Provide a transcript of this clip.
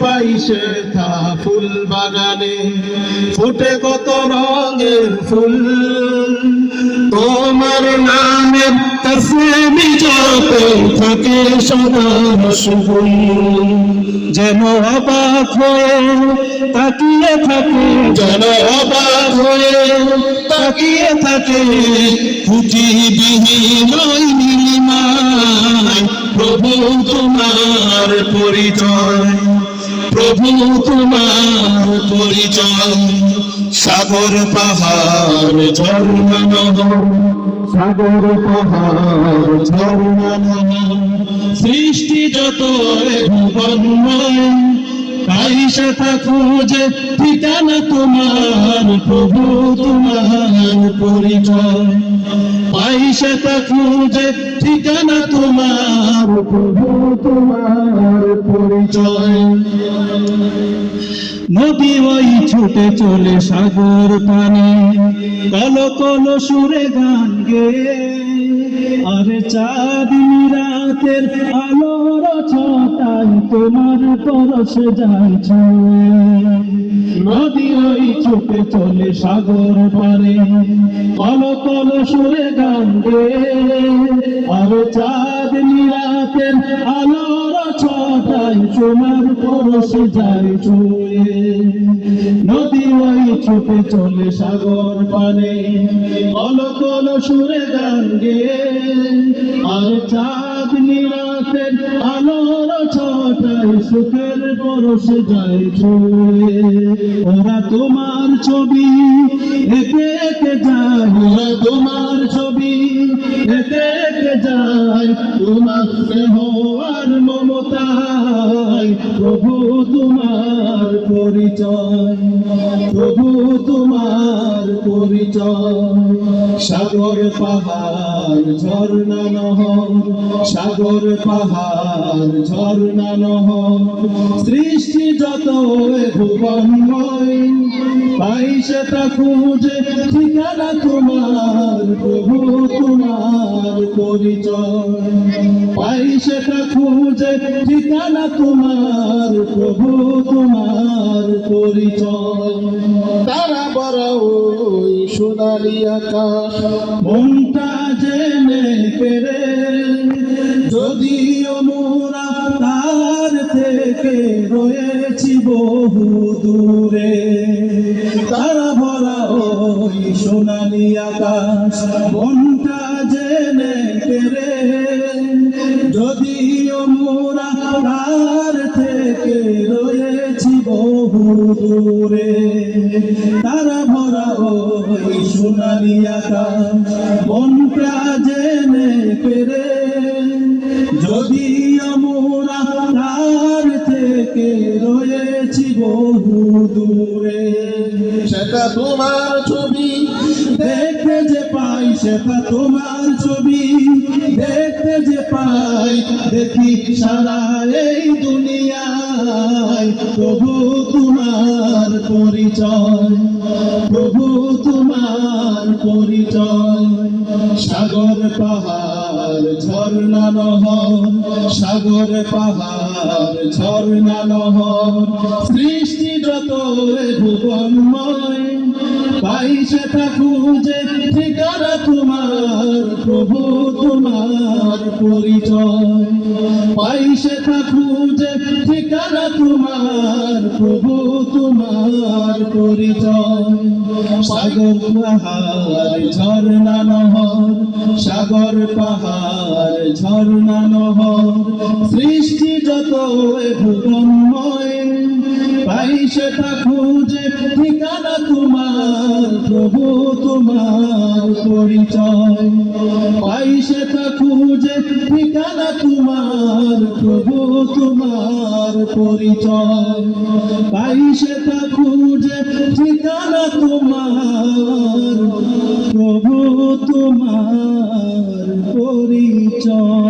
পাইছে থা ফুল বাগানে। ফুটে কত রঙের ফুল। তোমার নামের তসমি যত থাকে সদা সুগুল যেন অবাক হয়ে তাকিয়ে থাকে, যেন অবাক হয়ে তাকিয়ে থাকে খুঁটি বিহীন নীলিমায়। প্রভু তোমার পরিচয়। প্রভু তোমার পরিচয়। সাগর পাহাড় ঝর্ণা নহর সাগর পাহাড় ঝর্ণা নহর সৃষ্টি যত তাই সেটা খুঁজে ঠিকানা তোমার। প্রভু তোমার পরিচয়। পাই সেটা খুঁজে ঠিকানা তোমার প্রভু তোমার পরিচয়। নদী ওই ছুটে চলে সাগর পানে। কল কল সুরে গান গে। আরে চাঁদ রাতের আলোর ছটাই তোমার পরশে যায় ছুঁয়ে। নদী ওই ছুটে চলে সাগর পারে কল কল সুরে গান গে। আরে চাঁদ রাতের আলোর ছটাই তোমার পরশে যায় ছুঁয়ে নদী ওই ছুটে চলে সাগর পানে কল কল সুরে গান গে। আর চাঁদ নিরাতের আলোর ছটায় সুখের পরশে যায় ওরা তোমার ছবি এতে এতে যায়। ওরা তোমার ছবি এতে এতে যায়। তোমার স্নেহ আর মমতায় প্রভু তোমার পরিচয়। তোমার পরিচয়, সাগর পাহাড়, ঝর্ণা নহর, সাগর পাহাড়, ঝর্ণা নহর। সৃষ্টি যত ভুবনময় পাই সেটা খুঁজে, ঠিকানা তোমার প্রভু তোমার পরিচয়। পাই সেটা খুঁজে, ঠিকানা তোমার প্রভু তোমার পরিচয়। তারা বড় ওই সোনালি আকাশ। মনটা জেনে পেরে যদিও মোরা তার থেকে রয়েছি বহু দূরে। তারা ভরা ওই সোনালি আকাশ। মনটা জেনে পেরে যদিও মোরা তার দূরে তারা ভরা ওই সোনালি আকাশ মনটা জেনে পেরে যদি আমরা থেকে রয়েছি বহু দূরে, সেটা তোমার ছবি দেখতে যে পাই সেটা তোমার ছবি। দেখতে যে পাই, দেখি সারা এই দুনিয়ায়। প্রভু তোমার পরিচয়, প্রভু তোমার পরিচয়। সাগর পাহাড় ঝর্ণা নহর, সাগর পাহাড় ঝর্ণা নহর। সৃষ্টি যত ভুবনময় পাই সেটা খুঁজে ঠিকানা তোমার, প্রভু তোমার পরিচয়। পাই সেটা খুঁজে ঠিকানা তোমার, প্রভু তোমার পরিচয়। সাগর পাহাড় ঝর্ণা নহর সাগর, পাহাড়, ঝর্ণা, নহর, সৃষ্টি যত ভুবনময় পাই সেটা খুঁজে ঠিকানা তোমার, প্রভু তোমার পরিচয়। পাই সেটা খুঁজে ঠিকানা তোমার, প্রভু তোমার পরিচয়। পাই সেটা খুঁজে ঠিকানা তোমার প্রভু তোমার পরিচয়।